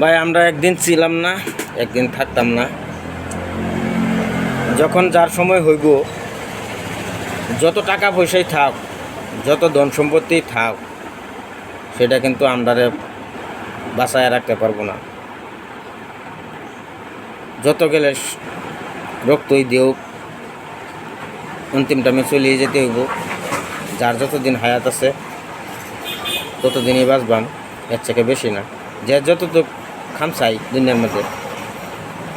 ভাই, আমরা একদিন ছিলাম না, একদিন থাকতাম না। যখন যার সময় হইব, যত টাকা পয়সাই থাক, যত ধন সম্পত্তি থাক, সেটা কিন্তু আমরা বাঁচায় রাখতে পারব না। যত গেলে রক্তই দেও অন্তিম টাইমে চলিয়ে যেতে হইব। যার যতদিন হায়াত আছে, ততদিনই বাঁচবাম, এর থেকে বেশি না। যে যতটুক খামসাই দুনিয়ার মধ্যে।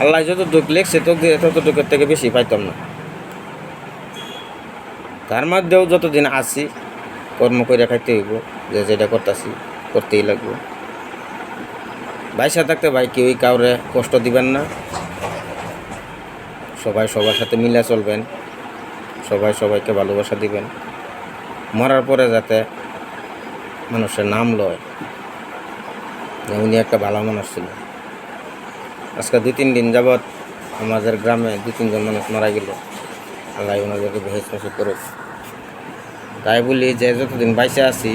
আল্লাহ যতটুক লেখছে তো ততটুকের থেকে বেশি পাইতাম না। তার মধ্যেও যতদিন আছি, কর্ম করে খাইতে হইব, যে যেটা করতেছি, করতেই লাগবো। বাইসা থাকতে ভাই কেউই কাউরে কষ্ট দিবেন না। সবাই সবার সাথে মিলে চলবেন। সবাই সবাইকে ভালোবাসা দিবেন। মরার পরে যাতে মানুষের নাম লয়। উনি একটা ভালো মানুষ ছিল। আজকে দুই, তিন দিন যাবৎ আমাদের গ্রামে দু তিনজন মানুষ মারা গেল। আল্লাহ ওনাদেরকে বেহেস নসিব করুক। তাই বলি যে যতদিন বাইসে আছি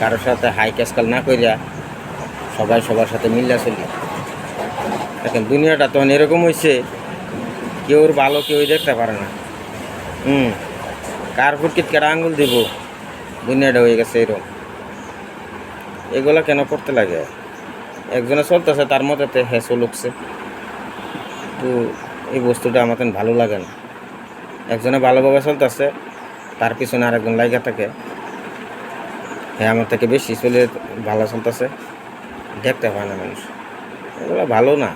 কারোর সাথে হাই ক্যাসকাল না করিয়া সবাই সবার সাথে মিল্লা চলি। এখন দুনিয়াটা তখন এরকম হয়েছে কেউর ভালো কেউই দেখতে পারে না। হুম, কার ফুটকিট কেটে আঙুল দিব, দুনিয়াটা হয়ে গেছে এরকম। এগুলা কেন করতে লাগে? একজনে চলতেছে, তার মতেতে হ্যাঁ চলুকছে তো এই বস্তুটা তেমন ভালো লাগে না। একজনে ভালোভাবে চলতেছে, তার পিছনে আরেকজন লাইগা থাকে। হ্যাঁ আমার থেকে বেশি চলে ভালো চলতেছে। দেখতে পায় না মানুষ। এগুলো ভালো না।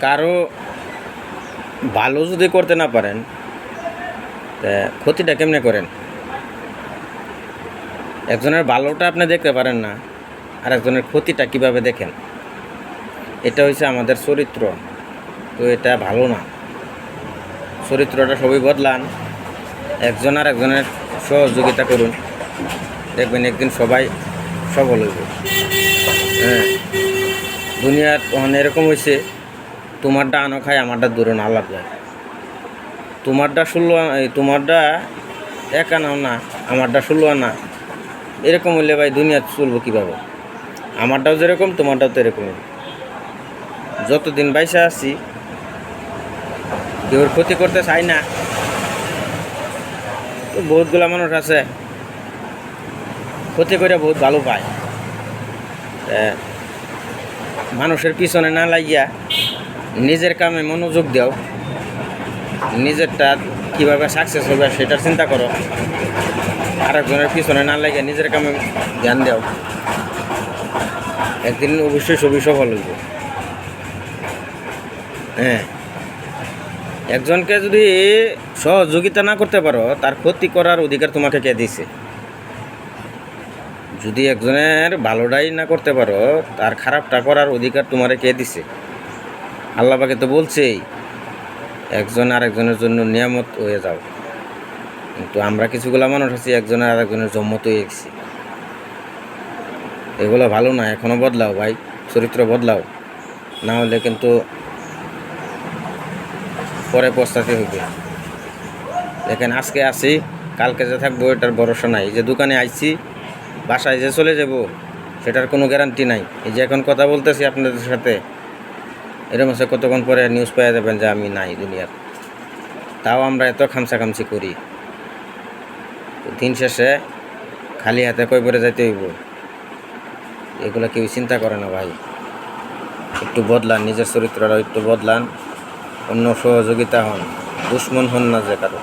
কারও ভালো যদি করতে না পারেন তা ক্ষতিটা কেমনে করেন? একজনের ভালোটা আপনি দেখতে পারেন না আর একজনের ক্ষতিটা কীভাবে দেখেন? এটা হচ্ছে আমাদের চরিত্র, তো এটা ভালো না। চরিত্রটা সবই বদলান, একজন আর একজনের সহযোগিতা করুন, দেখবেন একদিন সবাই সফল হইব। হ্যাঁ দুনিয়ার এরকম হয়েছে তোমারটা আনো খায়, আমারটা দূরে না আলাপ যায় তোমারটা ষোলো তোমারটা এক আনাও না, আমারটা ষোলো আনা এরকম হইলে ভাই দুনিয়া চলবো কীভাবে? আমারটাও যেরকম, তোমারটাও তো এরকমই। যতদিন বাইসা আছি, কেউর ক্ষতি করতে চাই না। তো বহুতগুলা মানুষ আছে, ক্ষতি করে বহুত ভালো পায়। মানুষের পিছনে না লাগিয়া নিজের কামে মনোযোগ দাও। নিজেরটা কীভাবে সাকসেস হবে সেটার চিন্তা করো। আরেকজনের পিছনে না লাগিয়ে নিজের কামে ধ্যান দাও। একদিন অবশ্যই ছবি সফল হইব। হ্যাঁ। একজনকে যদি সহযোগিতা না করতে পারো, তার ক্ষতি করার অধিকার তোমাকে কে দিছে? যদি একজনের ভালোটাই না করতে পারো, তার খারাপটা করার অধিকার তোমারে কে দিছে? আল্লাহ পাকে তো বলছেই একজন আর একজনের জন্য নিয়ামত হয়ে যাও। কিন্তু আমরা কিছুগুলা মানুষ আছি একজনের আর একজনের জম্মত হয়ে গেছি। এগুলো ভালো না, এখনও বদলাও ভাই, চরিত্র বদলাও। না হলে কিন্তু পরে পস্তাতে হইবে। দেখেন, আজকে আসি কালকে যে থাকব, এটার ভরসা নাই। যে দোকানে আইছি, বাসায় যে চলে যাব, সেটার কোনো গ্যারান্টি নাই। এই যে এখন কথা বলতেছি আপনাদের সাথে এরকম আছে কতক্ষণ পরে নিউজ পাওয়া যাবেন যে আমি নাই দুনিয়ার। তাও আমরা এত খামসাখামসি করি। দিন শেষে খালি হাতে কই পরে যাইতে হইব। এগুলো কেউ চিন্তা করে না ভাই। একটু বদলান, নিজের চরিত্রটা একটু বদলান। অন্য সহযোগিতা হন, দুশ্মন হন না যে কারও।